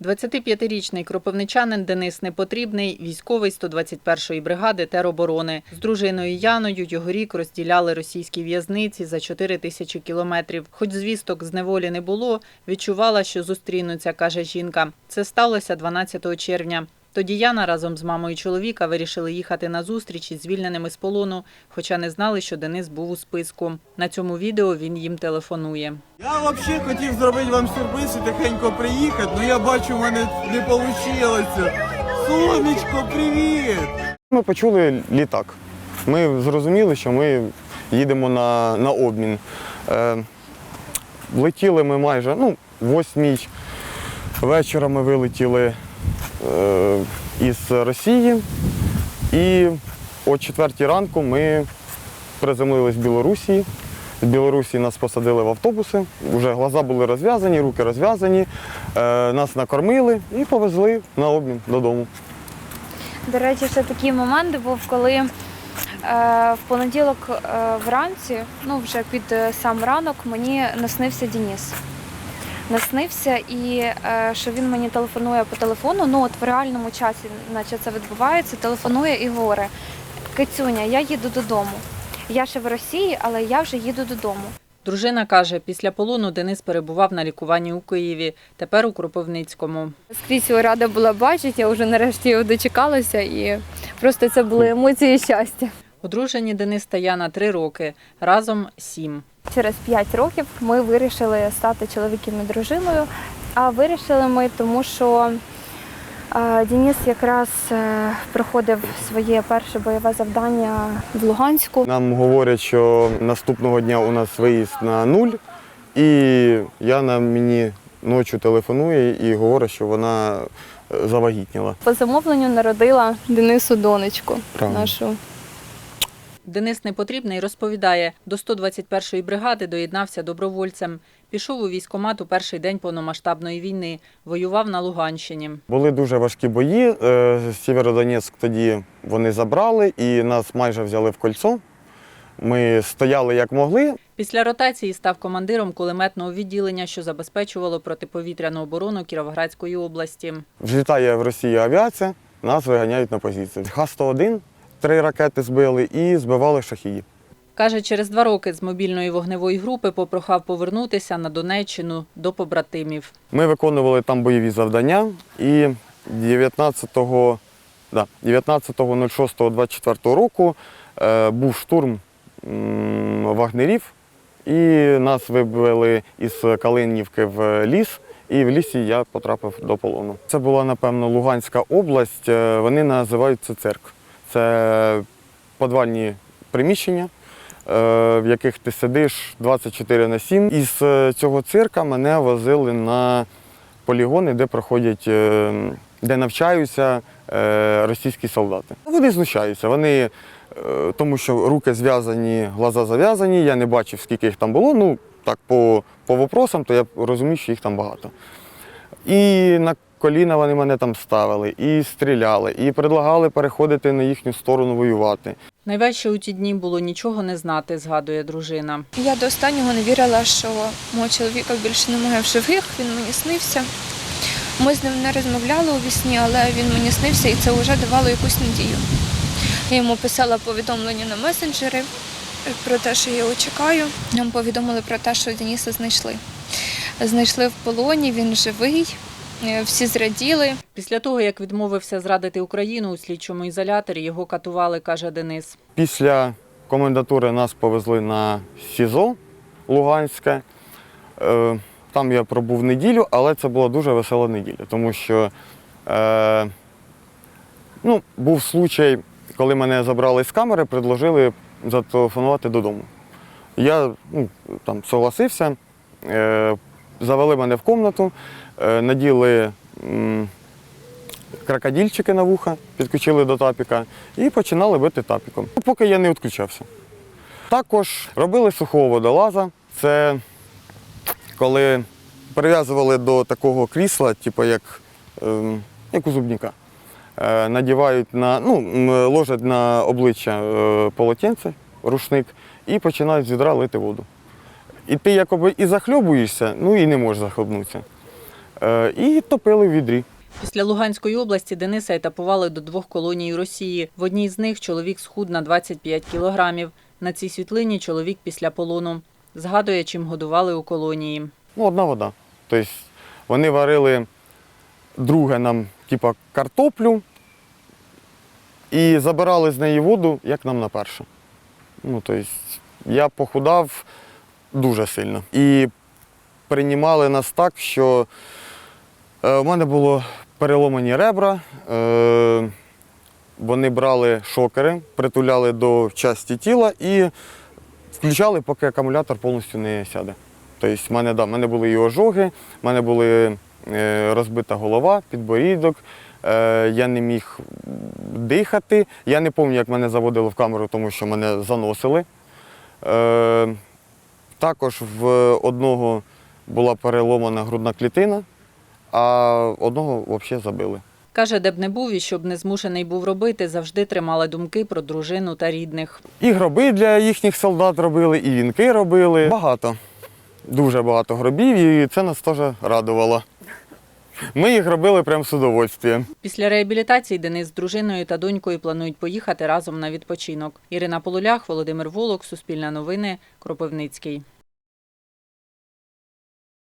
25-річний кропивничанин Денис Непотрібний, військовий 121-ї бригади тероборони. З дружиною Яною його рік розділяли російські в'язниці за 4 тисячі кілометрів. Хоч звісток з неволі не було, відчувала, що зустрінуться, каже жінка. Це сталося 12 червня. Тоді Яна разом з мамою чоловіка вирішили їхати на зустріч із звільненими з полону, хоча не знали, що Денис був у списку. На цьому відео він їм телефонує. Я взагалі хотів зробити вам сюрприз і тихенько приїхати, але я бачу, в мене не вийшло. Сонечко, привіт! Ми почули літак. Ми зрозуміли, що ми їдемо на, на обмін. Е, летіли ми майже ну, восьмій вечора ми вилетіли із Росії. І о четвертій ранку ми приземлились в Білорусі. З Білорусі нас посадили в автобуси, вже глаза були розв'язані, руки розв'язані, е, нас накормили і повезли на обмін додому. До речі, ще такий момент був, коли е, в понеділок е, вранці, ну вже під е, сам ранок, мені наснився Дініс. Наснився і е, що він мені телефонує по телефону. Ну от в реальному часі, наче це відбувається, телефонує і говорить: Кицюня, я їду додому. Я ще в Росії, але я вже їду додому. Дружина каже, після полону Денис перебував на лікуванні у Києві, тепер у Кропивницькому. Скрізь його рада була бачити, я вже нарешті його дочекалася, і просто це були емоції щастя. Одружені Денис та Яна три роки, разом сім. Через 5 років ми вирішили стати чоловіком і дружиною. А вирішили ми, тому що Денис якраз е, проходив своє перше бойове завдання в Луганську. Нам говорять, що наступного дня у нас виїзд на нуль, і Яна мені ночі телефонує і говорить, що вона е, завагітніла. По замовленню народила Денису донечку Правильно. нашу. Денис Непотрібний розповідає, до 121-ї бригади доєднався добровольцем. Пішов у військкомат у перший день повномасштабної війни, воював на Луганщині. Були дуже важкі бої. е, Сєвєродонецьк тоді вони забрали і нас майже взяли в кольцо. Ми стояли як могли. Після ротації став командиром кулеметного відділення, що забезпечувало протиповітряну оборону Кіровоградської області. Влітає в Росію авіація, нас виганяють на позиції. Х-101, три ракети збили і збивали шахії. Каже, через два роки з мобільної вогневої групи попрохав повернутися на Донеччину до побратимів. Ми виконували там бойові завдання і 19 да, 19.06.24 року е, був штурм м, вагнерів, і нас вибили із Калинівки в ліс, і в лісі я потрапив до полону. Це була, напевно, Луганська область. е, Вони називають це цирк. Це подвальні приміщення, е, в яких ти сидиш 24 на 7. Із е, цього цирка мене возили на полігони, де проходять, е, де навчаються російські солдати. Вони знущаються. Вони, тому що руки зв'язані, глаза зав'язані, я не бачив, скільки їх там було. Ну, так, по, по вопросам, то я розумію, що їх там багато. І на коліна вони мене там ставили, і стріляли, і предлагали переходити на їхню сторону воювати. Найважче у ті дні було нічого не знати, згадує дружина. Я до останнього не вірила, що мого чоловіка більше немає в живих, він мені снився. Ми з ним не розмовляли у вісні, але він мені снився і це вже давало якусь надію. Я йому писала повідомлення на месенджери про те, що я його чекаю. Нам повідомили про те, що Дениса знайшли. Знайшли в полоні, він живий, всі зраділи. Після того, як відмовився зрадити Україну у слідчому ізоляторі, його катували, каже Денис. Після комендатури нас повезли на СІЗО Луганське. Е, Там я пробув неділю, але це була дуже весела неділя, тому що е, ну, був случай, коли мене забрали з камери, предложили зателефонувати додому. Я ну, там согласився, е, завели мене в кімнату, е, наділи крокодильчики на вуха, підключили до тапіка і починали бити тапіком, поки я не відключався. Також робили сухого водолаза. Це коли прив'язували до такого крісла, типу як, ем, як у зубника. Е, надівають на, ну, ложать на обличчя е, полотенце, рушник і починають з відра лити воду. І ти якоби і захльобуєшся, ну і не можеш захлебнутися. е, і топили в відрі. Після Луганської області Дениса етапували до двох колоній Росії. В одній з них чоловік схуд на 25 кілограмів. На цій світлині чоловік після полону. Згадує, чим годували у колонії. Ну, одна вода. Тобто вони варили друге нам, типа, картоплю і забирали з неї воду, як нам на перше. Ну, тобто, я похудав дуже сильно. І приймали нас так, що е, в мене було переломані ребра. Е, вони брали шокери, притуляли до часті тіла і включали, поки акумулятор повністю не сяде. Тобто, в мене, да, в мене були і ожоги, в мене були е, розбита голова, підборідок, я не міг дихати. Я не пам'ятаю, як мене заводили в камеру, тому що мене заносили. Також в одного була переломана грудна клітина, а одного взагалі забили. Каже, де б не був і щоб не змушений був робити, завжди тримали думки про дружину та рідних. І гроби для їхніх солдат робили, і вінки робили. Багато. Дуже багато гробів, і це нас теж радувало. Ми їх робили прямо з удовольствием. Після реабілітації Денис з дружиною та донькою планують поїхати разом на відпочинок. Ірина Полулях, Володимир Волок, Суспільне новини, Кропивницький.